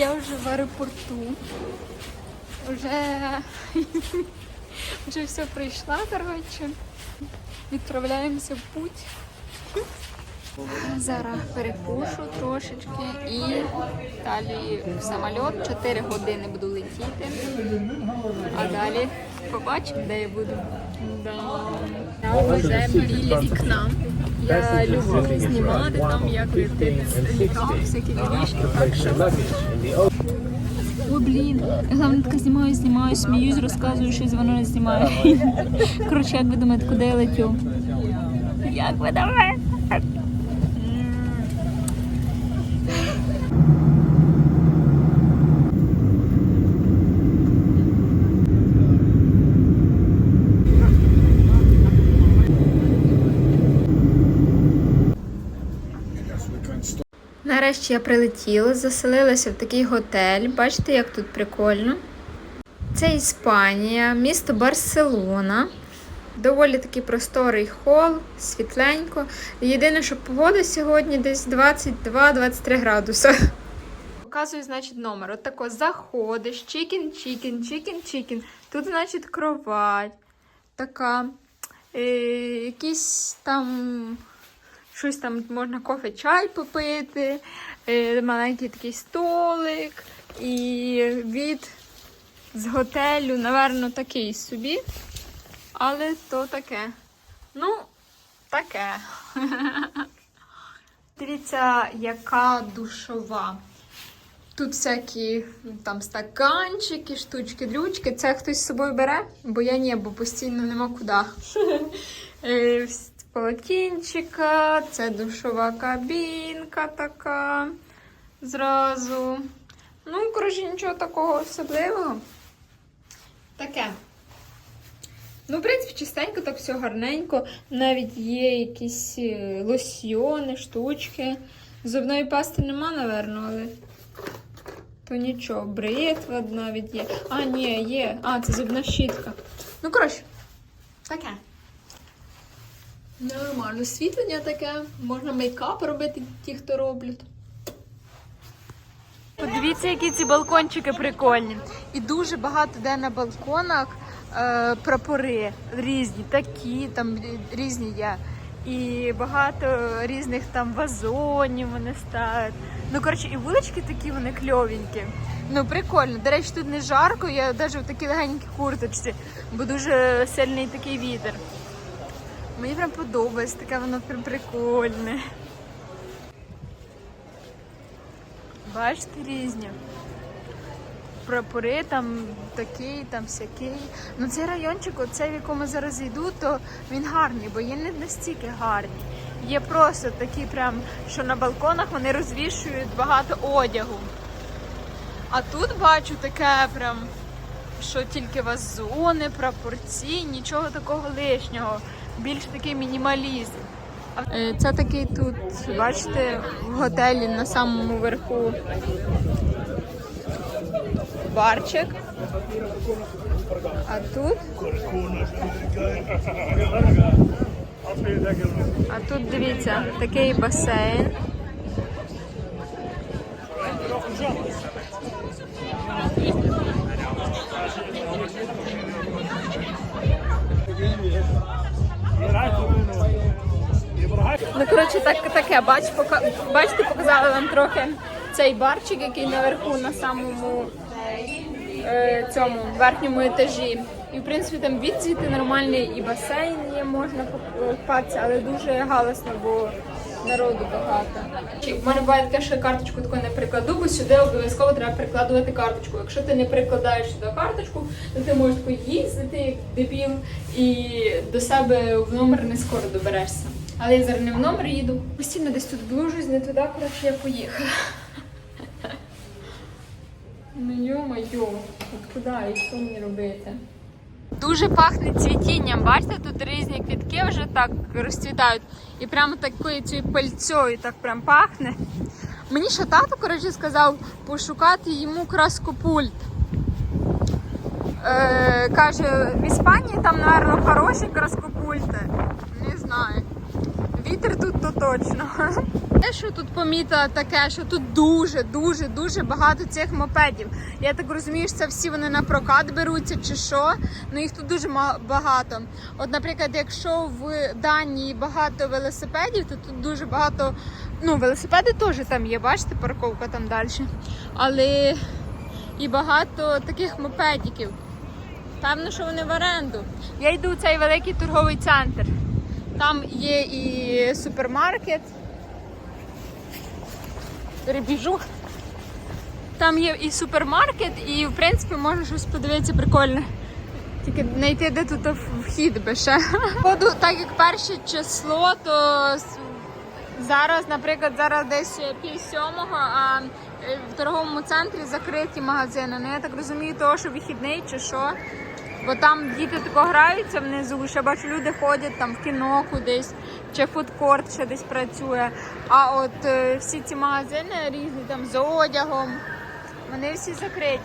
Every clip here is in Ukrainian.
Я вже в аеропорту. Вже, вже все пройшла, коротше. Відправляємося в путь. Зараз перекушу трошечки і далі в самоліт. 4 години буду летіти. А далі побачимо, де я буду. Да. Веземо біля вікна. Я люблю знімати там, як літак, всякі вішки, так що. О, блін. Головне, така знімаю, знімаю, сміюсь, розказую щось, воно не знімає. Коротше, як ви думаєте, куди я летю? Як ви думаєте? Нарешті я прилетіла, заселилася в такий готель. Бачите, як тут прикольно. Це Іспанія, місто Барселона. Доволі такий просторий хол, світленько. Єдине, що погода сьогодні десь 22-23 градуси. Показую, значить, номер. От тако заходиш, чікін, чікін, чікін, чікін. Тут, значить, кровать. Така. Е, якісь там щось там можна кофе, чай попити, е, маленький такий столик. І від з готелю, напевно, такий собі. Але то таке. Ну, таке. Дивіться, яка душова. Тут всякі там стаканчики, штучки, дрючки. Це хтось з собою бере, бо я ні, бо постійно нема куди. Полотенчика, це душова кабінка така зразу. Ну, коротше, нічого такого особливого. Таке. Ну, в принципі, чистенько, так все гарненько. Навіть є якісь е, лосьйони, штучки. Зубної пасти нема, напевно, але. То нічого, бритва навіть є. А, ні, є. А, це зубна щітка. Ну, коротше, таке. Нормально. Освітлення таке. Можна мейкап робити, ті, хто роблять. Подивіться, які ці балкончики прикольні. І дуже багато де на балконах е, прапори різні, такі, там різні є. І багато різних там вазонів вони ставлять. Ну, коротше, і вулички такі вони кльовенькі. Ну, прикольно. До речі, тут не жарко, я навіть в такій легенькій курточці, бо дуже сильний такий вітер. Мені прям подобається, таке воно прям прикольне. Бачите, різні. Прапори там такий, там всякий. Ну цей райончик, оцей, в якому зараз йду, то він гарний, бо є не настільки гарні. Є просто такі прям, що на балконах вони розвішують багато одягу. А тут бачу таке прям, що тільки вазони, прапорці, нічого такого лишнього. Більш такий мінімалізм. Е, Це такий тут, бачите, в готелі на самому верху барчик. А тут. А тут дивіться, такий басейн. Ну, коротше, так, таке, бач, пока, бачите, показала вам трохи цей барчик, який наверху на самому е, цьому верхньому етажі. І в принципі там відсвіти нормальний і басейн є, можна купатися, але дуже галасно, бо народу багато. У мене буває таке, що я карточку таку не прикладу, бо сюди обов'язково треба прикладувати карточку. Якщо ти не прикладаєш сюди карточку, то ти можеш тако їздити як дебіл і до себе в номер не скоро доберешся. Але я зараз не в номер їду. Постійно десь тут блужусь, не туди, коротше, я поїхала. Ну йо-моє, от куди і що мені робити? Дуже пахне цвітінням. Бачите, тут різні квітки вже так розцвітають. І прямо такою цією пальцьою так прям пахне. Мені ще тато, коротше, сказав пошукати йому краскопульт. Е, каже, в Іспанії там, напевно, хороші краскопульти. Не знаю. Вітер тут то точно. Те, що тут помітила таке, що тут дуже, дуже, багато цих мопедів. Я так розумію, що це всі вони на прокат беруться чи що. Ну їх тут дуже багато. От, наприклад, якщо в Данії багато велосипедів, то тут дуже багато. Ну, велосипеди теж там є, бачите, парковка там далі. Але і багато таких мопедиків. Певно, що вони в оренду. Я йду в цей великий торговий центр. Там є і супермаркет. Перебіжу. Там є і супермаркет, і в принципі можна щось подивитися прикольне. Тільки знайти, де тут вхід би ще. Походу, так як перше число, то зараз, наприклад, зараз десь пів сьомого, а е, в торговому центрі закриті магазини. Ну я так розумію, того, що вихідний чи що. Бо там діти тако граються внизу, ще бачу, люди ходять там в кіно кудись, чи фудкорт ще десь працює. А от е, всі ці магазини різні там з одягом, вони всі закриті.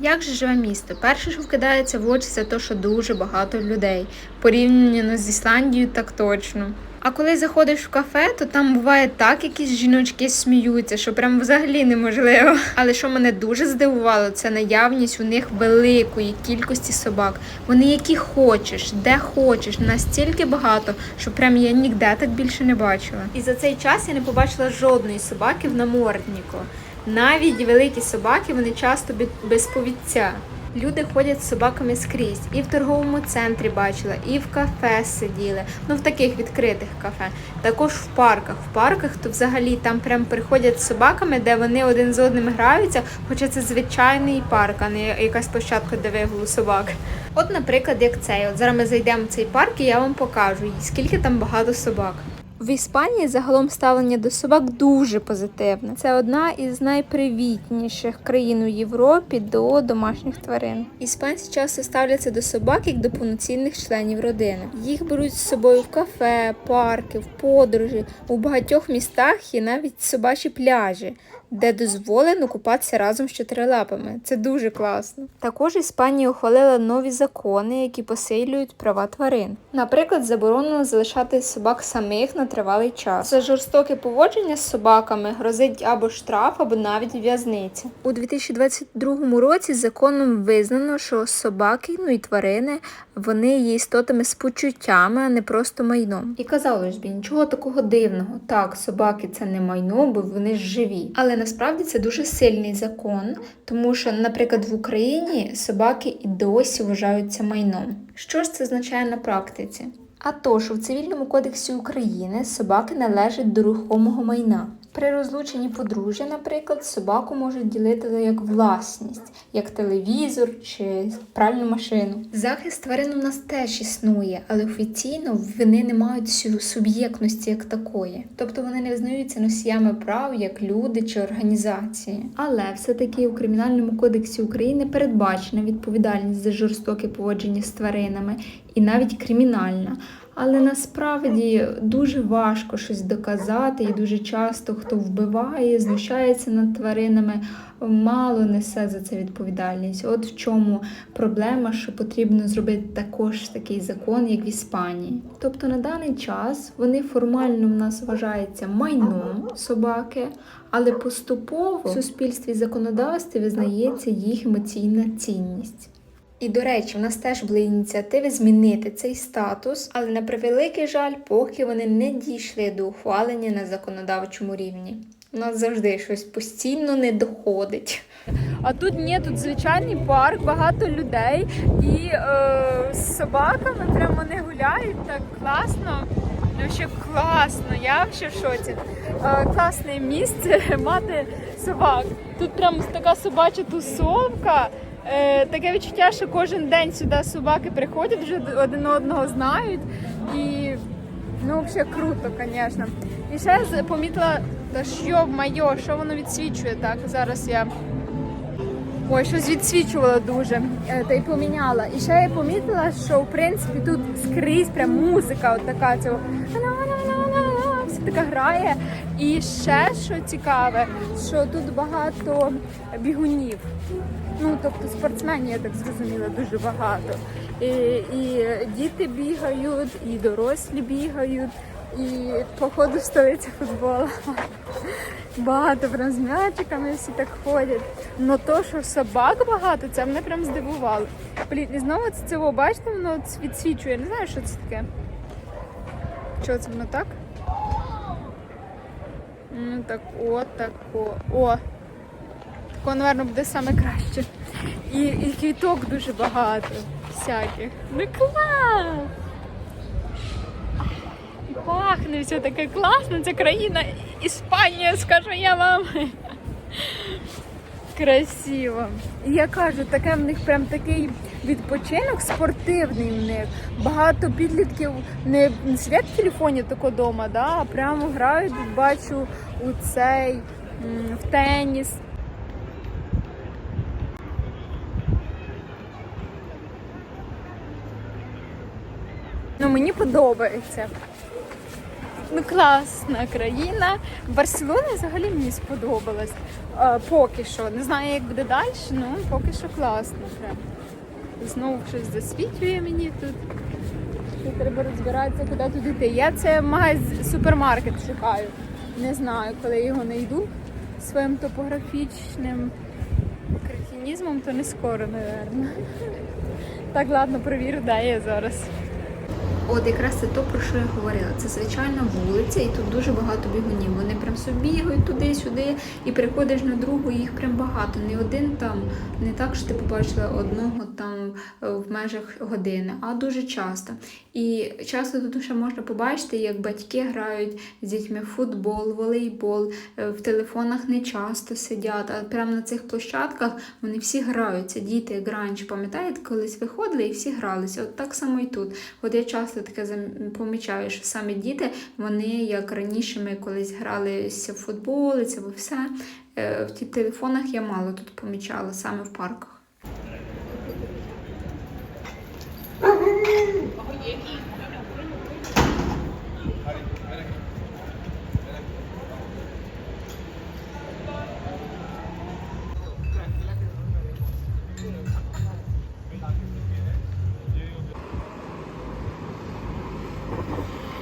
Як же живе місто? Перше, що вкидається в очі, це те, що дуже багато людей. Порівняно з Ісландією, так точно. А коли заходиш в кафе, то там буває так, якісь жіночки сміються, що прям взагалі неможливо. Але що мене дуже здивувало, це наявність у них великої кількості собак. Вони які хочеш, де хочеш, настільки багато, що прям я ніде так більше не бачила. І за цей час я не побачила жодної собаки в наморднику. Навіть великі собаки вони часто без повідця. Люди ходять з собаками скрізь. І в торговому центрі бачила, і в кафе сиділи. Ну в таких відкритих кафе. Також в парках. В парках то взагалі там прям приходять з собаками, де вони один з одним граються, хоча це звичайний парк, а не якась площадка для вигулу собак. От, наприклад, як цей. От зараз ми зайдемо в цей парк і я вам покажу, скільки там багато собак. В Іспанії загалом ставлення до собак дуже позитивне. Це одна із найпривітніших країн у Європі до домашніх тварин. Іспанці часто ставляться до собак як до повноцінних членів родини. Їх беруть з собою в кафе, парки, в подорожі. У багатьох містах є навіть собачі пляжі. Де дозволено купатися разом з чотирилапами. Це дуже класно. Також Іспанія ухвалила нові закони, які посилюють права тварин. Наприклад, заборонено залишати собак самих на тривалий час. За жорстоке поводження з собаками грозить або штраф, або навіть в'язниця. У 2022 році законом визнано, що собаки, ну і тварини, вони є істотами з почуттями, а не просто майном. І казалось би, нічого такого дивного. Так, собаки це не майно, бо вони ж живі. Але насправді це дуже сильний закон, тому що, наприклад, в Україні собаки і досі вважаються майном. Що ж це означає на практиці? А то, що в Цивільному кодексі України собаки належать до рухомого майна. При розлученні подружжя, наприклад, собаку можуть ділити як власність, як телевізор чи пральну машину. Захист тварин у нас теж існує, але офіційно вони не мають суб'єктності як такої. Тобто вони не визнаються носіями прав як люди чи організації. Але все-таки у Кримінальному кодексі України передбачена відповідальність за жорстоке поводження з тваринами і навіть кримінальна. Але насправді дуже важко щось доказати, і дуже часто хто вбиває, знущається над тваринами, мало несе за це відповідальність. От в чому проблема, що потрібно зробити також такий закон, як в Іспанії. Тобто на даний час вони формально в нас вважаються майном собаки, але поступово в суспільстві законодавстві визнається їх емоційна цінність. І до речі, в нас теж були ініціативи змінити цей статус, але на превеликий жаль, поки вони не дійшли до ухвалення на законодавчому рівні. У нас завжди щось постійно не доходить. А тут ні, тут звичайний парк, багато людей і е, з собаками прямо не гуляють так класно. Ну ще класно, я ще в шоці. Е, класне місце мати собак. Тут прямо така собача тусовка. Е, таке відчуття, що кожен день сюди собаки приходять, вже один одного знають. І ну, взагалі круто, звісно. І ще помітила, та що майо, що воно відсвічує так. Зараз я. Ой, щось відсвічувало дуже, е, та й поміняла. І ще я помітила, що в принципі тут скрізь прям музика, от така цього. Така грає. І ще що цікаве, що тут багато бігунів. Ну, тобто спортсменів, я так зрозуміла, дуже багато. І, і діти бігають, і дорослі бігають. І походу столиця футболу. Багато прям з м'ячиками всі так ходять. Ну то, що собак багато, це мене прям здивувало. Блін, і знову це цього, бачите, воно відсвічує. Не знаю, що це таке. Що це воно так? Ну так, о, так, о, о. Тако, напевно, буде саме краще. І, і квіток дуже багато всяких. Ну клас! І Пахне все таке класно. Це країна Іспанія, скажу я вам. Красиво. І я кажу, таке в них прям такий відпочинок спортивний в них. Багато підлітків не сидять в телефоні тако дома, да, а прямо грають, бачу, у цей в теніс. Мені подобається. Ну, класна країна. Барселона взагалі мені сподобалась. Е, поки що. Не знаю, як буде далі, ну поки що класно. Знову щось засвітлює мені тут. Ще треба розбиратися, куди туди йти. Я це магаз... супермаркет шукаю. Не знаю, коли його знайду своїм топографічним кретинізмом, то не скоро, напевно. Так, ладно, перевірю, де я зараз. От якраз це то, про що я говорила. Це звичайна вулиця, і тут дуже багато бігунів. Вони прям собі бігають туди-сюди, і приходиш на другу, і їх прям багато. Не один там, не так, що ти побачила одного там е, в межах години, а дуже часто. І часто тут ще можна побачити, як батьки грають з дітьми в футбол, волейбол, е, в телефонах не часто сидять, а прямо на цих площадках вони всі граються. Діти як раніше, пам'ятаєте, колись виходили і всі гралися. От так само і тут. От я часто таке помічаю, що саме діти, вони як раніше ми колись гралися в футбол, це все. е, В ті телефонах я мало тут помічала, саме в парках.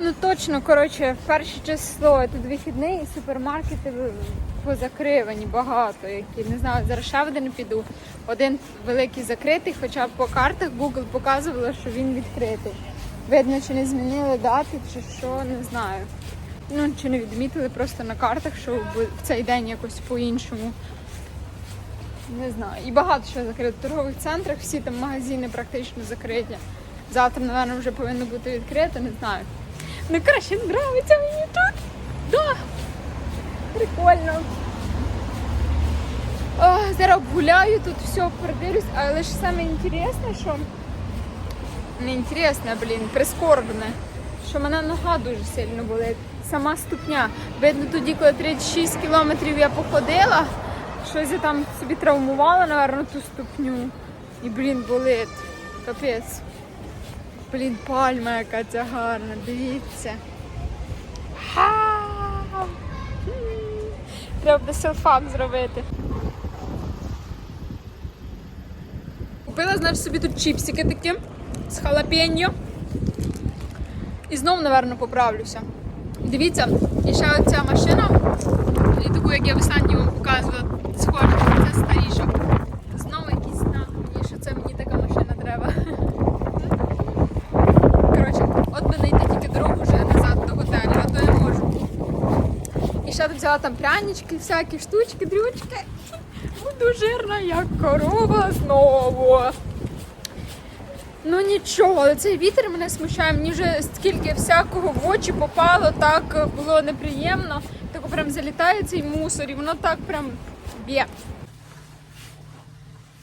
Ну точно, коротше, перше число тут вихідний і супермаркети позакривані багато, які не знаю, зараз ще в один піду. Один великий закритий, хоча по картах Google показувало, що він відкритий. Видно, чи не змінили дати, чи що, не знаю. Ну, чи не відмітили просто на картах, що в цей день якось по-іншому. Не знаю. І багато що закрито. В торгових центрах всі там магазини практично закриті. Завтра, напевно, вже повинно бути відкрите, не знаю. Ну, краще нравиться мені тут. Да. Прикольно. О, зараз гуляю, тут все продивлюсь, але ж саме інтересне, що не інтересне, блін, прискорбне, що мене нога дуже сильно болить. Сама ступня. Видно, тоді, коли 36 кілометрів я походила, щось я там собі травмувала, напевно, ту ступню. І, блін, болить. Капець. Блін, пальма яка ця гарна, дивіться. Ха! Треба селфак зробити. Купила, значить, собі тут чіпсики такі з халапеньо. І знов, напевно, поправлюся. Дивіться, і ще оця машина, і таку, як я в останній вам показувала, схожа, це старіша. Знову якийсь знак, мені, що це мені така машина треба. Коротше, от би знайти тільки дорогу вже назад до готелю, а то я можу. І ще взяла там прянички, всякі штучки, дрючки. Буду жирна, як корова знову. Ну нічого, цей вітер мене смущає. Мені вже скільки всякого в очі попало, так було неприємно. Так прям залітає цей мусор, і воно так прям б'є.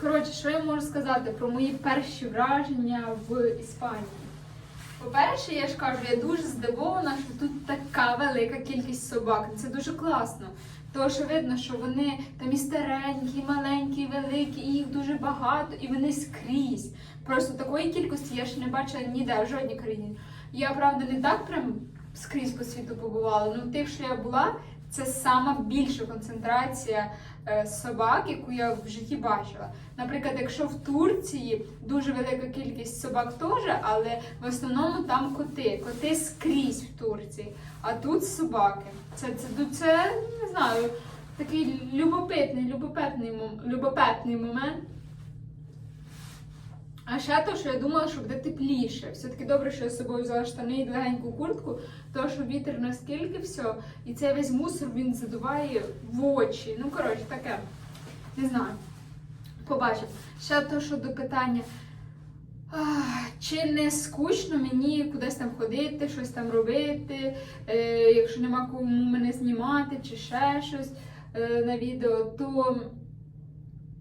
Коротше, що я можу сказати про мої перші враження в Іспанії? По-перше, я ж кажу, я дуже здивована, що тут така велика кількість собак. Це дуже класно. Тому що видно, що вони там і старенькі, і маленькі, і великі, і їх дуже багато, і вони скрізь. Просто такої кількості я ще не бачила ніде, в жодній країні. Я, правда, не так прям скрізь по світу побувала. Ну, тих, що я була, це сама більша концентрація е, собак, яку я в житті бачила. Наприклад, якщо в Турції дуже велика кількість собак теж, але в основному там коти. Коти скрізь в Турції, а тут собаки. Це, це, це, це не знаю, такий любопитний, любопитний, любопитний момент. А ще то, що я думала, що буде тепліше. Все-таки добре, що я з собою взяла штани і легеньку куртку, тому що вітер наскільки все, і цей весь мусор він задуває в очі. Ну, коротше, таке. Не знаю. Побачимо. Ще то, що до питання. Чи не скучно мені кудись там ходити, щось там робити, е, якщо нема кому мене знімати, чи ще щось е, на відео, то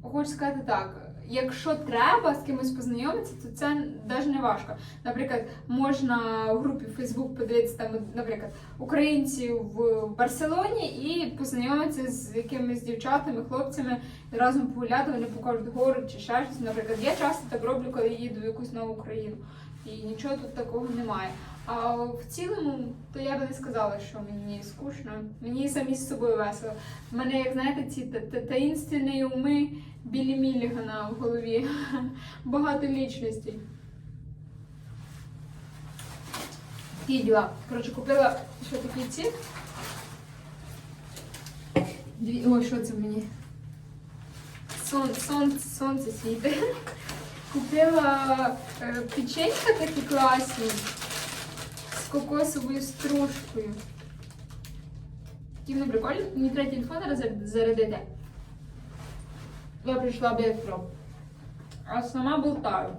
хочу сказати так. Якщо треба з кимось познайомитися, то це навіть не важко. Наприклад, можна в групі Facebook подивитися там, наприклад, українців в Барселоні і познайомитися з якимись дівчатами, хлопцями разом погуляти, вони покажуть город чи ще щось. Наприклад, я часто так роблю, коли їду в якусь нову країну. І нічого тут такого немає. А в цілому, то я би не сказала, що мені скучно. Мені самі з собою весело. У мене, як знаєте, ці та- та- таїнственні уми Білі Мілігана в голові. Багато лічностей. Такі діла. Коротше, купила що такі ці. Дві... Ой, що це мені? Сон, сон, сонце світить. Купила е, печенька такі класні з кокосовою стружкою. Тільки прикольно. Мені треба телефон роз- зарядити. Я прийшла без проб. А сама болтаю.